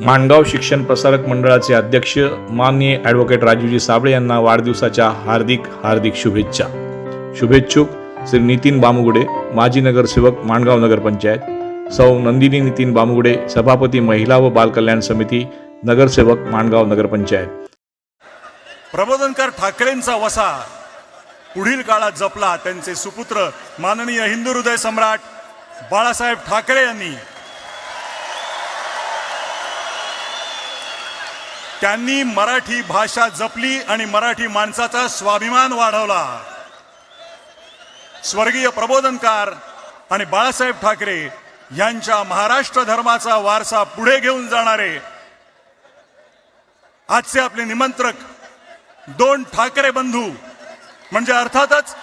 माणगाव शिक्षण प्रसारक मंडळाचे अध्यक्ष माननीय ॲडव्होकेट राजूजी साबळे यांना वाढदिवसाच्या हार्दिक हार्दिक शुभेच्छा. शुभेच्छुक श्री नितीन बामुगुडे माजी नगरसेवक माणगाव नगरपंचायत सौ नंदिनी नितीन बामुगुडे सभापती महिला व बालकल्याण समिती नगरसेवक माणगाव नगरपंचायत प्रबोधनकार ठाकरेंचा वसा पुढील काळात जपला त्यांचे सुपुत्र माननीय हिंदू हृदय सम्राट बाळासाहेब ठाकरे यांनी. त्यांनी मराठी भाषा जपली आणि मराठी माणसाचा स्वाभिमान वाढवला. स्वर्गीय प्रबोधनकार आणि बाळासाहेब ठाकरे यांच्या महाराष्ट्र धर्माचा वारसा पुढे घेऊन जाणारे आजचे आपले निमंत्रक दोन ठाकरे बंधू म्हणजे अर्थातच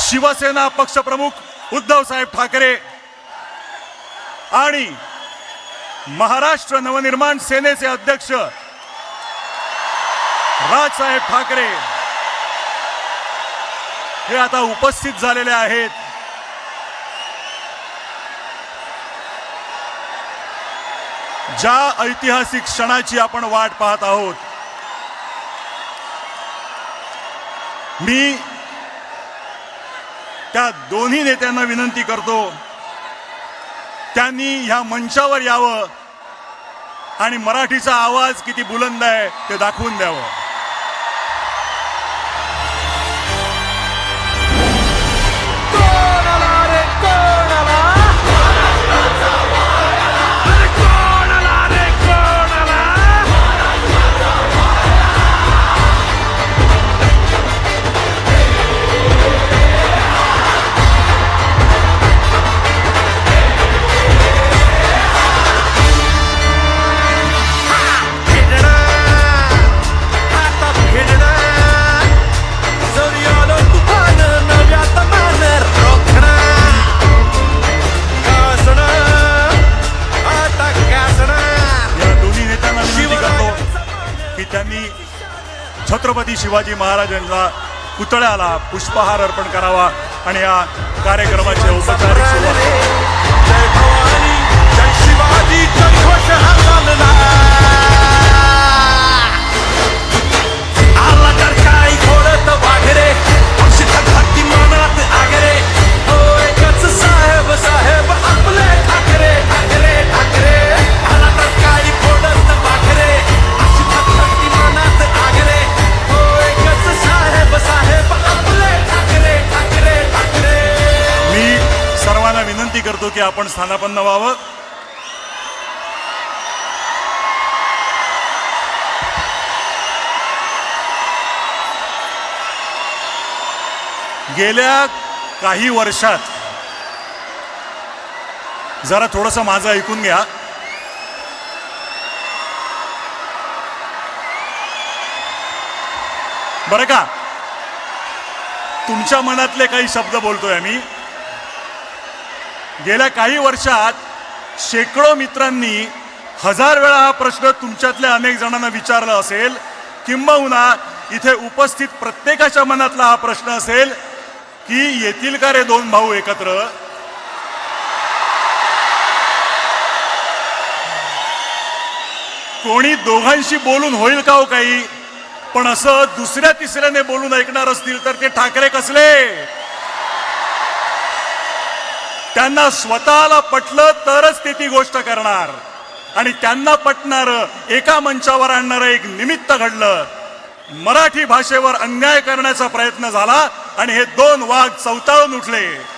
शिवसेना पक्षप्रमुख उद्धव साहेब ठाकरे आणि महाराष्ट्र नवनिर्माण सेनेचे अध्यक्ष राजसाहेब ठाकरे हे आता उपस्थित झालेले आहेत. ज्या ऐतिहासिक क्षणाची आपण वाट पाहत आहोत मी त्या दोन्ही नेत्यांना विनंती करतो. त्यांनी ह्या मंचावर यावं आणि मराठीचा आवाज किती बुलंद आहे ते दाखवून द्यावं. छत्रपती शिवाजी महाराजांचा पुतळ्याला पुष्पहार अर्पण करावा आणि या कार्यक्रमाची औपचारिक सुरुवात करतो की आपण स्थानापन्न व्हावं. गेल्या काही वर्षात जरा थोडस माझं ऐकून घ्या. बरं का? तुमच्या मनातले काही शब्द बोलतोय मी गेल्या काही वर्षात शेकडो मित्रांनी हजार वेळा हा प्रश्न तुमच्यातल्या अनेक जणांना विचारला असेल किंबहुना इथे उपस्थित प्रत्येकाच्या मनातला हा प्रश्न असेल की येतील का रे दोन भाऊ एकत्र? कोणी दोघांशी बोलून होईल का हो काही? पण असं दुसऱ्या तिसऱ्याने बोलून ऐकणार असतील तर ते ठाकरे कसले? त्यांना स्वतःला पटलं तरच ते ती गोष्ट करणार. आणि त्यांना पटणार एका मंचावर आणणारं एक निमित्त घडलं. मराठी भाषेवर अन्याय करण्याचा प्रयत्न झाला आणि हे दोन वाघ चवताळून उठले.